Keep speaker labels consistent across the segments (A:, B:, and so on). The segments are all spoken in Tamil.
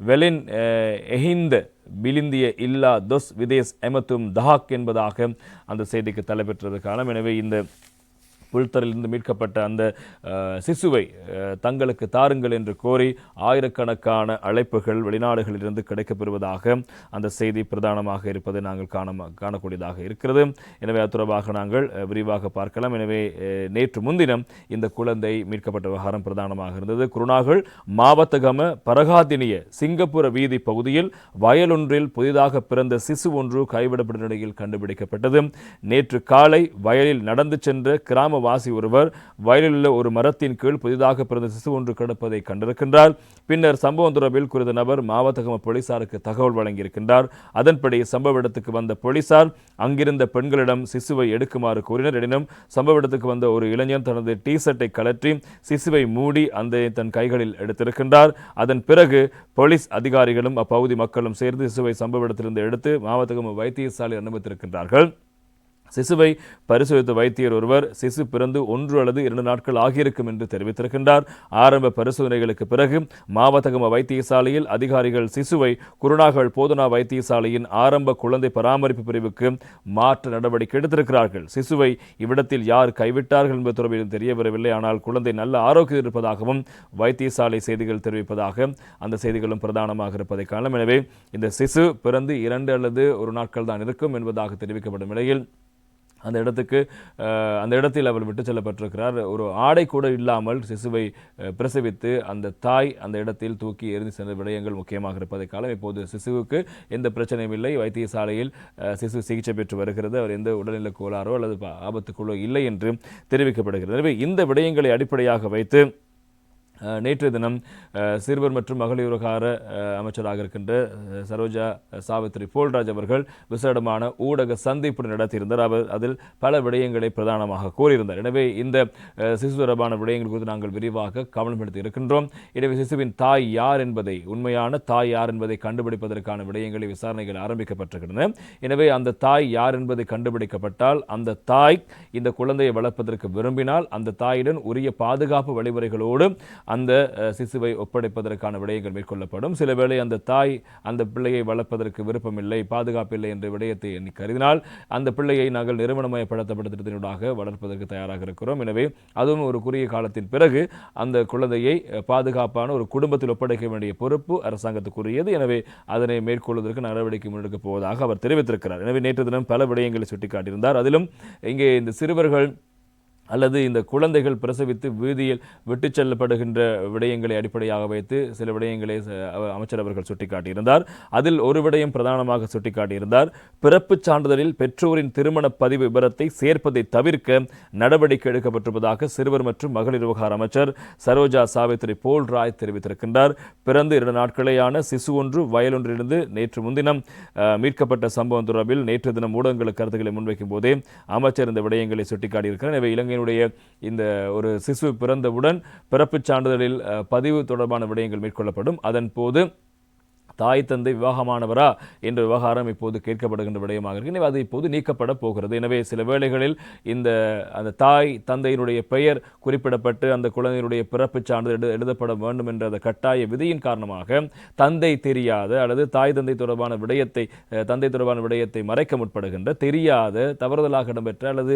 A: வெலின் எஹிந்த பிலிந்திய இல்லா தொஸ் விதேஸ் எமத்தும் தஹாக் என்பதாக அந்த செய்திக்கு தலைப்பெற்றது காலம். எனவே இந்த புல்தரிலிருந்து மீட்கப்பட்ட அந்த சிசுவை தங்களுக்கு தாருங்கள் என்று கோரி ஆயிரக்கணக்கான அழைப்புகள் வெளிநாடுகளிலிருந்து கிடைக்கப்பெறுவதாக அந்த செய்தி பிரதானமாக இருப்பதை நாங்கள் காண காணக்கூடியதாக இருக்கிறது. எனவே அது தொடர்பாக நாங்கள் விரிவாக பார்க்கலாம். எனவே நேற்று முன்தினம் இந்த குழந்தை மீட்கப்பட்ட விவகாரம் பிரதானமாக இருந்தது. குருணாகல் மாவத்தகம பரகாதினிய சிங்கப்பூர வீதி பகுதியில் வயலொன்றில் புதிதாக பிறந்த சிசு ஒன்று கைவிடப்பட்ட நிலையில் கண்டுபிடிக்கப்பட்டது. நேற்று காலை வயலில் நடந்து சென்ற கிராம கிராமவாசி ஒருவர் வயலிலுள்ள ஒரு மரத்தின் கீழ் புதிதாக பிறந்த சிசு ஒன்று கிடப்பதை கண்டிருக்கின்றார். பின்னர் சம்பவம் தொடர்பில் குறித்த நபர் மாவத்தகம போலீசாருக்கு தகவல் வழங்கியிருக்கின்றார். அதன்படி சம்பவ இடத்துக்கு வந்த போலீசார் அங்கிருந்த பெண்களிடம் சிசுவை எடுக்குமாறு கூறினர். எனினும் சம்பவ இடத்துக்கு வந்த ஒரு இளைஞன் தனது டி ஷர்ட்டை கலற்றி சிசுவை மூடி அந்த தன் கைகளில் எடுத்திருக்கின்றார். அதன் பிறகு போலீஸ் அதிகாரிகளும் அப்பகுதி மக்களும் சேர்ந்து சிசுவை சம்பவ இடத்திலிருந்து எடுத்து மாவத்தகம வைத்தியசாலை அனுமதித்திருக்கின்றார்கள். சிசுவை பரிசோதித்த வைத்தியர் ஒருவர் சிசு பிறந்து ஒன்று அல்லது இரண்டு நாட்கள் ஆகியிருக்கும் என்று தெரிவித்திருக்கின்றார். ஆரம்ப பரிசோதனைகளுக்கு பிறகு மாவத்தகம வைத்தியசாலையில் அதிகாரிகள் சிசுவை குருணாகல் போதனா வைத்தியசாலையின் ஆரம்ப குழந்தை பராமரிப்பு பிரிவுக்கு மாற்ற நடவடிக்கை எடுத்திருக்கிறார்கள். சிசுவை இவ்விடத்தில் யார் கைவிட்டார்கள் என்பது தொடர்பிலும் தெரியவரவில்லை. ஆனால் குழந்தை நல்ல ஆரோக்கியம் இருப்பதாகவும் வைத்தியசாலை செய்திகள் தெரிவிப்பதாக அந்த செய்திகளும் பிரதானமாக இருப்பதை காணலாம். எனவே இந்த சிசு பிறந்து இரண்டு அல்லது ஒரு நாட்கள் தான் இருக்கும் என்பதாக தெரிவிக்கப்படும் நிலையில் அந்த இடத்துக்கு அந்த இடத்தில் அவர் விட்டு செல்லப்பட்டிருக்கிறார். ஒரு ஆடை கூட இல்லாமல் சிசுவை பிரசவித்து அந்த தாய் அந்த இடத்தில் தூக்கி எறிந்து சென்ற விடயங்கள் முக்கியமாக இருப்பதை காலம் இப்போது சிசுவுக்கு எந்த பிரச்சனையும் இல்லை. வைத்தியசாலையில் சிசு சிகிச்சை பெற்று வருகிறது. அவர் எந்த உடல்நல கோளாறோ அல்லது ஆபத்துக்குள்ளோ இல்லை என்று தெரிவிக்கப்படுகிறது. எனவே இந்த விடயங்களை அடிப்படையாக வைத்து நேற்றைய தினம் சிறுவர் மற்றும் மகளிர் விவகார அமைச்சராக இருக்கின்ற சரோஜா சாவித்ரி போல்ராஜ் அவர்கள் விசேடமான ஊடக சந்திப்பு நடத்தியிருந்தார். அவர் அதில் பல விடயங்களை பிரதானமாக கூறியிருந்தார். எனவே இந்த சிசு தொடர்பான விடயங்கள் குறித்து நாங்கள் விரிவாக கவனப்படுத்தி இருக்கின்றோம். எனவே சிசுவின் தாய் யார் என்பதை உண்மையான தாய் யார் என்பதை கண்டுபிடிப்பதற்கான விடயங்களை விசாரணைகள் ஆரம்பிக்கப்பட்டிருக்கின்றன. எனவே அந்த தாய் யார் என்பதை கண்டுபிடிக்கப்பட்டால் அந்த தாய் இந்த குழந்தையை வளர்ப்பதற்கு விரும்பினால் அந்த தாயுடன் உரிய பாதுகாப்பு வழிமுறைகளோடு அந்த சிசுவை ஒப்படைப்பதற்கான விடயங்கள் மேற்கொள்ளப்படும். சில வேளை அந்த தாய் அந்த பிள்ளையை வளர்ப்பதற்கு விருப்பமில்லை பாதுகாப்பில்லை என்ற விடயத்தை எண்ணி கருதினால் அந்த பிள்ளையை நாங்கள் நிறுவனமயப்படுத்தப்பட்டதனூடாக வளர்ப்பதற்கு தயாராக இருக்கிறோம். எனவே அதுவும் ஒரு குறுகிய காலத்தின் பிறகு அந்த குழந்தையை பாதுகாப்பான ஒரு குடும்பத்தில் ஒப்படைக்க வேண்டிய பொறுப்பு அரசாங்கத்துக்குரியது. எனவே அதனை மேற்கொள்வதற்கு நடவடிக்கை முன்னெடுக்கப் போவதாக அவர் தெரிவித்திருக்கிறார். எனவே நேற்று தினம் பல விடயங்களை சுட்டிக்காட்டியிருந்தார். அதிலும் இங்கே இந்த சிறுவர்கள் அல்லது இந்த குழந்தைகள் பிரசவித்து வீதியில் விட்டுச் செல்லப்படுகின்ற விடயங்களை அடிப்படையாக வைத்து சில விடயங்களை அமைச்சர் அவர்கள் சுட்டிக்காட்டியிருந்தார். அதில் ஒரு விடயம் பிரதானமாக சுட்டிக்காட்டியிருந்தார். பிறப்புச் சான்றிதழில் பெற்றோரின் திருமண பதிவு விபரத்தை சேர்ப்பதை தவிர்க்க நடவடிக்கை எடுக்கப்பட்டிருப்பதாக சிறுவர் மற்றும் மகளிர் விவகார அமைச்சர் சரோஜா சாவித்ரி போல் ராய் தெரிவித்திருக்கின்றார். பிறந்து இரண்டு நாட்களேயான சிசு ஒன்று வயலொன்றிலிருந்து நேற்று முன்தினம் மீட்கப்பட்ட சம்பவம் தொடர்பில் நேற்று தினம் ஊடகங்களுக்கு கருத்துக்களை முன்வைக்கும் போதே அமைச்சர் இந்த விடயங்களை சுட்டிக்காட்டியிருக்கிறார். எனவே இலங்கையினுடைய இந்த ஒரு சிசு பிறந்தவுடன் பிறப்புச் சான்றிதழில் பதிவு தொடர்பான விடயங்கள் மேற்கொள்ளப்படும். அதன் போது தாய் தந்தை விவாகமானவரா என்ற விவகாரம் இப்போது கேட்கப்படுகின்ற விடயமாக இருக்கு. எனவே அது இப்போது நீக்கப்பட போகிறது. எனவே சில வேளைகளில் இந்த அந்த தாய் தந்தையினுடைய பெயர் குறிப்பிடப்பட்டு அந்த குழந்தையினுடைய பிறப்புச் சான்றிதழ் எழுதப்பட வேண்டும் என்ற அந்த கட்டாய விதியின் காரணமாக தந்தை தெரியாத அல்லது தாய் தந்தை தொடர்பான விடயத்தை தந்தை தொடர்பான விடயத்தை மறைக்க முற்படுகின்ற தெரியாத தவறுதலாக இடம்பெற்ற அல்லது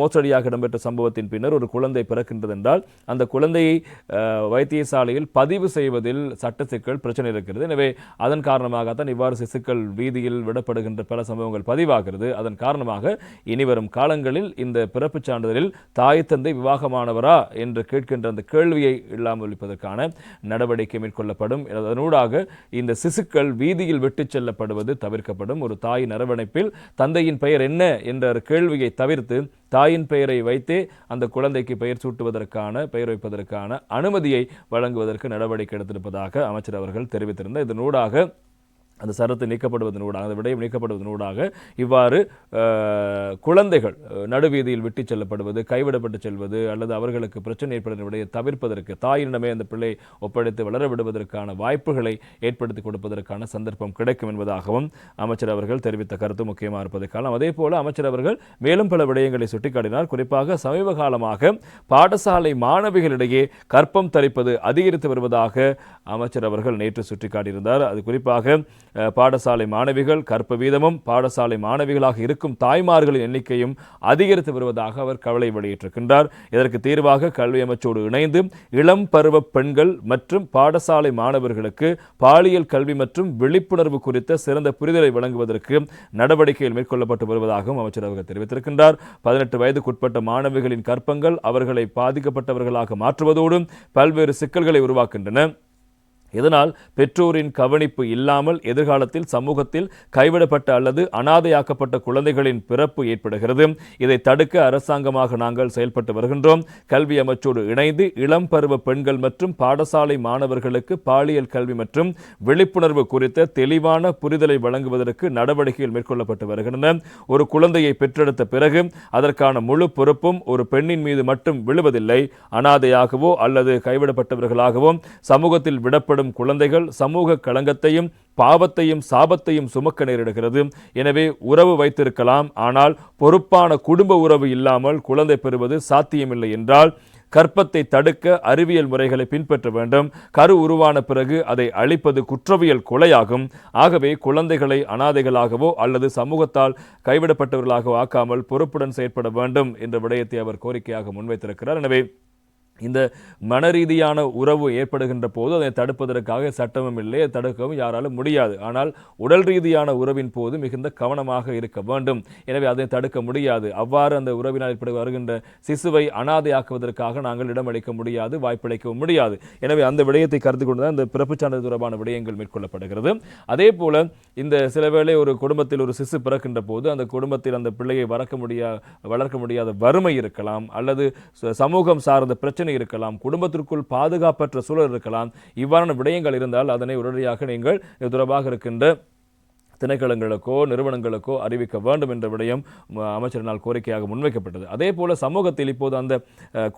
A: மோசடியாக இடம்பெற்ற சம்பவத்தின் பின்னர் ஒரு குழந்தை பிறக்கின்றது என்றால் அந்த குழந்தையை வைத்தியசாலையில் பதிவு செய்வதில் சட்ட சிக்கல் பிரச்சனை இருக்கிறது. எனவே அதன் காரணமாகத்தான் இவ்வாறு சிசுக்கள் வீதியில் விடப்படுகின்ற பல சம்பவங்கள் பதிவாகிறது. அதன் காரணமாக இனிவரும் காலங்களில் இந்த பிறப்புச் சான்றிதழில் தாய் தந்தை விவாகமானவரா என்று கேட்கின்ற அந்த கேள்வியை இல்லாமல் ஒழிப்பதற்கான நடவடிக்கை மேற்கொள்ளப்படும். அதனூடாக இந்த சிசுக்கள் வீதியில் விட்டுச் செல்லப்படுவது தவிர்க்கப்படும். ஒரு தாயின் அரவணைப்பில் தந்தையின் பெயர் என்ன என்ற ஒரு கேள்வியை தவிர்த்து தாயின் பெயரை வைத்தே அந்த குழந்தைக்கு பெயர் சூட்டுவதற்கான பெயர் வைப்பதற்கான அனுமதியை வழங்குவதற்கு நடவடிக்கை எடுத்திருப்பதாக அமைச்சர் அவர்கள் தெரிவித்திருந்தார். இதனூடாக அந்த சரத்து நீக்கப்படுவதனூடாக அந்த விடயம் நீக்கப்படுவதனூடாக இவ்வாறு குழந்தைகள் நடுவீதியில் விட்டு செல்லப்படுவது கைவிடப்பட்டு செல்வது அல்லது அவர்களுக்கு பிரச்சனை ஏற்படுகிற விடையை தவிர்ப்பதற்கு தாயினிடமே அந்த பிள்ளை ஒப்படைத்து வளர விடுவதற்கான வாய்ப்புகளை ஏற்படுத்தி கொடுப்பதற்கான சந்தர்ப்பம் கிடைக்கும் என்பதாகவும் அமைச்சர் அவர்கள் தெரிவித்த கருத்து முக்கியமாக இருப்பதை காலம் அதே போல அமைச்சர் அவர்கள் மேலும் பல விடயங்களை சுட்டிக்காட்டினார். குறிப்பாக சமீப காலமாக பாடசாலை மாணவிகளிடையே கற்பம் தரிப்பது அதிகரித்து வருவதாக அமைச்சர் அவர்கள் நேற்று சுட்டிக்காட்டியிருந்தார். அது குறிப்பாக பாடசாலை மாணவிகள் கற்ப வீதமும் பாடசாலை மாணவிகளாக இருக்கும் தாய்மார்களின் எண்ணிக்கையும் அதிகரித்து வருவதாக அவர் கவலை வெளியிட்டிருக்கின்றார். இதற்கு தீர்வாக கல்வி அமைச்சோடு இணைந்து இளம் பருவ பெண்கள் மற்றும் பாடசாலை மாணவர்களுக்கு பாலியல் கல்வி மற்றும் விழிப்புணர்வு குறித்த சிறந்த புரிதலை வழங்குவதற்கு நடவடிக்கைகள் மேற்கொள்ளப்பட்டு வருவதாகவும் அமைச்சர் அவர்கள் தெரிவித்திருக்கின்றார். பதினெட்டு வயதுக்குட்பட்ட மாணவிகளின் கற்பங்கள் அவர்களை பாதிக்கப்பட்டவர்களாக மாற்றுவதோடு பல்வேறு சிக்கல்களை உருவாக்கின்றன இதனால் பெற்றோரின் கவனிப்பு இல்லாமல் எதிர்காலத்தில் சமூகத்தில் கைவிடப்பட்ட அல்லது அனாதையாக்கப்பட்ட குழந்தைகளின் பிறப்பு ஏற்படுகிறது. இதை தடுக்க அரசாங்கமாக நாங்கள் செயல்பட்டு வருகின்றோம். கல்வி அமைச்சோடு இணைந்து இளம் பருவ பெண்கள் மற்றும் பாடசாலை மாணவர்களுக்கு பாலியல் கல்வி மற்றும் விழிப்புணர்வு குறித்த தெளிவான புரிதலை வழங்குவதற்கு நடவடிக்கைகள் மேற்கொள்ளப்பட்டு வருகின்றன. ஒரு குழந்தையை பெற்றெடுத்த பிறகு அதற்கான முழு பொறுப்பும் ஒரு பெண்ணின் மீது மட்டும் விழுவதில்லை. அனாதையாகவோ அல்லது கைவிடப்பட்டவர்களாகவோ சமூகத்தில் விடப்படும் குழந்தைகள் சமூக களங்கத்தையும் பாவத்தையும் சாபத்தையும் சுமக்க நேரிடுகிறது. எனவே உறவு வைத்திருக்கலாம். ஆனால் பொறுப்பான குடும்ப உறவு இல்லாமல் குழந்தை பெறுவது சாத்தியமில்லை என்றால் கற்பத்தை தடுக்க அறிவியல் முறைகளை பின்பற்ற வேண்டும். கரு உருவான பிறகு அதை அழிப்பது குற்றவியல் கொலையாகும். ஆகவே குழந்தைகளை அனாதைகளாகவோ அல்லது சமூகத்தால் கைவிடப்பட்டவர்களாகவோ ஆக்காமல் பொறுப்புடன் செயற்பட வேண்டும் என்ற விடயத்தை அவர் கோரிக்கையாக முன்வைத்திருக்கிறார். எனவே இந்த மனரீதியான உறவு ஏற்படுகின்ற போது அதை தடுப்பதற்காக சட்டமும் இல்லை தடுக்கவும் யாராலும் முடியாது. ஆனால் உடல் ரீதியான உறவின் போது மிகுந்த கவனமாக இருக்க வேண்டும். எனவே அதை தடுக்க முடியாது. அவ்வாறு அந்த உறவினால் ஏற்பட வருகின்ற சிசுவை அனாதையாக்குவதற்காக நாங்கள் இடமளிக்க முடியாது வாய்ப்பளிக்கவும் முடியாது. எனவே அந்த விடயத்தை கருத்து கொண்டு தான் இந்த பிறப்புச் சான்றிதழ் தொடர்பான விடயங்கள் மேற்கொள்ளப்படுகிறது. அதே போல இந்த சில வேளை ஒரு குடும்பத்தில் ஒரு சிசு பிறக்கின்ற போது அந்த குடும்பத்தில் அந்த பிள்ளையை வளர்க்க முடியா வளர்க்க முடியாத வறுமை இருக்கலாம் அல்லது ச- சமூகம் சார்ந்த பிரச்சனை இருக்கலாம் குடும்பத்திற்குள் பாதுகாப்பற்ற சூழல் இருக்கலாம் இவ்வாறான விடயங்கள் இருந்தால் அதனை உடனடியாக நீங்கள் தொடர்பாக இருக்கின்ற திணைக்களங்களுக்கோ நிறுவனங்களுக்கோ அறிவிக்க வேண்டும் என்ற விடயம் அமைச்சரினால் கோரிக்கையாக முன்வைக்கப்பட்டது. அதே போல் சமூகத்தில் இப்போது அந்த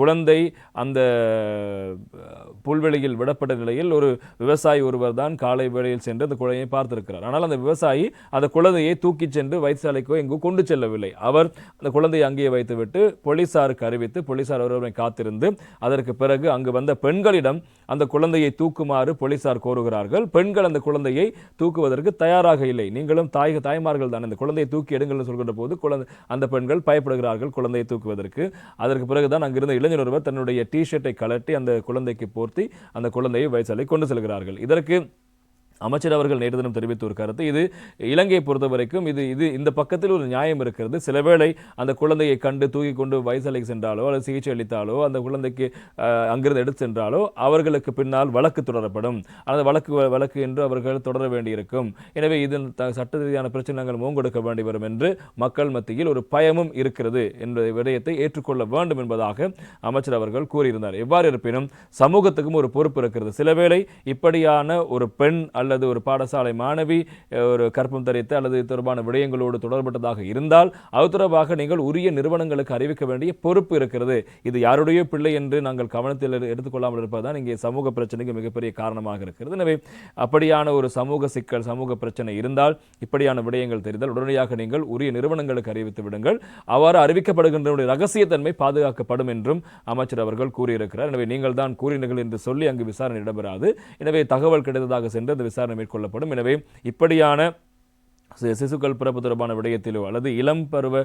A: குழந்தை அந்த புல்வெளியில் விடப்பட்ட நிலையில் ஒரு விவசாயி ஒருவர் தான் காலை வேளையில் சென்று அந்த குழந்தையை பார்த்திருக்கிறார். ஆனால் அந்த விவசாயி அந்த குழந்தையை தூக்கிச் சென்று வைத்தியசாலைக்கோ எங்கோ கொண்டு செல்லவில்லை. அவர் அந்த குழந்தையை அங்கேயே வைத்துவிட்டு போலீசாருக்கு அறிவித்து போலீசார் ஒருவரை காத்திருந்து அதற்கு பிறகு அங்கு வந்த பெண்களிடம் அந்த குழந்தையை தூக்குமாறு போலீசார் கோருகிறார்கள். பெண்கள் அந்த குழந்தையை தூக்குவதற்கு தயாராக இல்லை. நீங்களும் தாய் தாய்மார்கள் தான். இந்த குழந்தையை தூக்கி எடுங்கள்னு சொல்கிற போது குழந்தை அந்த பெண்கள் பயப்படுகிறார்கள் குழந்தையை தூக்குவதற்கு. அதற்கு பிறகுதான் அங்கிருந்த இளைஞர் ஒருவர் தன்னுடைய டி ஷர்ட்டை கலட்டி அந்த குழந்தைக்கு போர்த்தி அந்த குழந்தையை வயசாலை கொண்டு செல்கிறார்கள். இதற்கு அமைச்சர் அவர்கள் நேற்று தினம் தெரிவித்த ஒரு கருத்து. இது இலங்கையை பொறுத்த வரைக்கும் இது இது இந்த பக்கத்தில் ஒரு நியாயம் இருக்கிறது. சில வேளை அந்த குழந்தையை கண்டு தூக்கி கொண்டு வயசலைக்கு சென்றாலோ அல்லது சிகிச்சை அளித்தாலோ அந்த குழந்தைக்கு அங்கிருந்து எடுத்து சென்றாலோ அவர்களுக்கு பின்னால் வழக்கு தொடரப்படும். அந்த வழக்கு வழக்கு என்று அவர்கள் தொடர வேண்டியிருக்கும். எனவே இதன் சட்ட ரீதியான பிரச்சனை நாங்கள் வேண்டி வரும் என்று மக்கள் மத்தியில் ஒரு பயமும் இருக்கிறது என்ற விடயத்தை ஏற்றுக்கொள்ள வேண்டும் என்பதாக அமைச்சர் அவர்கள் கூறியிருந்தார். எவ்வாறு இருப்பினும் சமூகத்துக்கும் ஒரு பொறுப்பு இருக்கிறது. சில வேளை இப்படியான ஒரு பெண் அல்ல அல்லது ஒரு பாடசாலை மாணவி ஒரு கற்பம் தரித்து அல்லது இது தொடர்பான விடயங்களோடு தொடர்பட்டதாக இருந்தால் அது தொடர்பாக நீங்கள் உரிய நிறுவனங்களுக்கு அறிவிக்க வேண்டிய பொறுப்பு இருக்கிறது. இது யாருடைய பிள்ளை என்று நாங்கள் கவனத்தில் எடுத்துக்கொள்ளாமல் இருப்பதுதான் இங்கே சமூக பிரச்சனைக்கு மிகப்பெரிய காரணமாக இருக்கிறது. எனவே அப்படியான ஒரு சமூக சிக்கல் சமூக பிரச்சனை இருந்தால் இப்படியான விடயங்கள் தெரிந்தால் உடனடியாக நீங்கள் உரிய நிறுவனங்களுக்கு அறிவித்து விடுங்கள். அவ்வாறு அறிவிக்கப்படுகின்ற ரகசியத்தன்மை பாதுகாக்கப்படும் என்றும் அமைச்சர் அவர்கள் கூறியிருக்கிறார். எனவே நீங்கள் தான் கூறினீர்கள் என்று சொல்லி அங்கு விசாரணை இடம்பெறாது எனவே தகவல் கிடைத்ததாக சென்று அந்த விசாரணை மேற்கொள்ளப்படும். எனவே இப்படியான சிசுக்கள் பிறப்பு தொடர்பான விடயத்திலோ அல்லது இளம் பருவ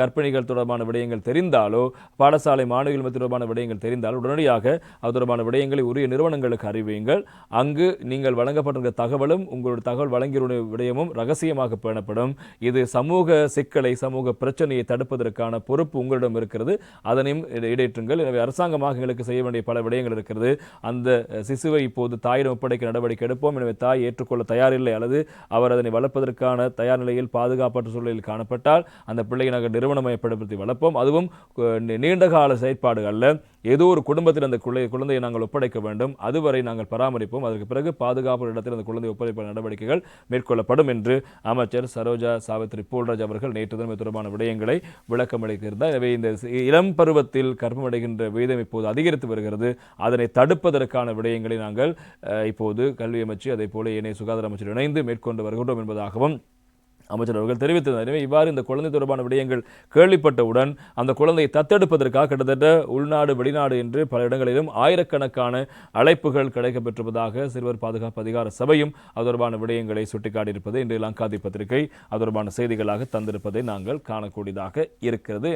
A: கற்பிணிகள் தொடர்பான விடயங்கள் தெரிந்தாலோ பாடசாலை மாணவிகள் தொடர்பான விடயங்கள் தெரிந்தாலோ உடனடியாக அது தொடர்பான விடயங்களை உரிய நிறுவனங்களுக்கு அறிவியுங்கள். அங்கு நீங்கள் வழங்கப்பட்டிருக்கிற தகவலும் உங்களுடைய தகவல் வழங்கியுடைய விடயமும் ரகசியமாக பேணப்படும். இது சமூக சிக்கலை சமூக பிரச்சனையை தடுப்பதற்கான பொறுப்பு உங்களிடம் இருக்கிறது. அதனையும் இடையேற்றுங்கள். இடேற்றுங்கள் எனவே அரசாங்கமாக எங்களுக்கு செய்ய வேண்டிய பல விடயங்கள் இருக்கிறது. அந்த சிசுவை இப்போது தாயிடம் ஒப்படைக்க நடவடிக்கை எடுப்போம். எனவே தாய் ஏற்றுக்கொள்ள தயாரில்லை அல்லது அவர் அதனை வளர்ப்பதற்கான தயார் நிலையில் பாதுகாப்பற்ற சூழலில் காணப்பட்டால் அந்த பிள்ளையை நாங்கள் நிறுவனமயப்படுத்தி வளர்ப்போம். அதுவும் நீண்டகால நீண்ட கால செயற்பாடு அல்ல. ஏதோ ஒரு குடும்பத்தில் அந்த குழந்தை குழந்தையை நாங்கள் ஒப்படைக்க வேண்டும். அதுவரை நாங்கள் பராமரிப்போம். அதற்கு பிறகு பாதுகாப்பு இடத்தில் அந்த குழந்தை ஒப்படைப்பு நடவடிக்கைகள் மேற்கொள்ளப்படும் என்று அமைச்சர் சரோஜா சாவித்ரி போல்ராஜ் அவர்கள் நேற்று தினம் தொடர்பான விடயங்களை விளக்கமளித்திருந்தார். எனவே இந்த இளம் பருவத்தில் கர்ப்பமடைகின்ற வீதம் இப்போது அதிகரித்து வருகிறது. அதனை தடுப்பதற்கான விடயங்களை நாங்கள் இப்போது கல்வி அமைச்சு அதே போல ஏனைய சுகாதார அமைச்சர் இணைந்து மேற்கொண்டு வருகின்றோம் என்பதாகவும் அமைச்சர் அவர்கள் தெரிவித்திருந்தார். எனவே இவ்வாறு இந்த குழந்தை தொடர்பான விடயங்கள் கேள்விப்பட்டவுடன் அந்த குழந்தையை தத்தெடுப்பதற்காக கிட்டத்தட்ட உள்நாடு வெளிநாடு என்று பல இடங்களிலும் ஆயிரக்கணக்கான அழைப்புகள் கிடைக்கப்பெற்றிருப்பதாக சிறுவர் பாதுகாப்பு அதிகார சபையும் அது தொடர்பான விடயங்களை சுட்டிக்காட்டியிருப்பது இன்று லங்காதி பத்திரிகை அது தொடர்பான செய்திகளாக தந்திருப்பதை நாங்கள் காணக்கூடியதாக இருக்கிறது.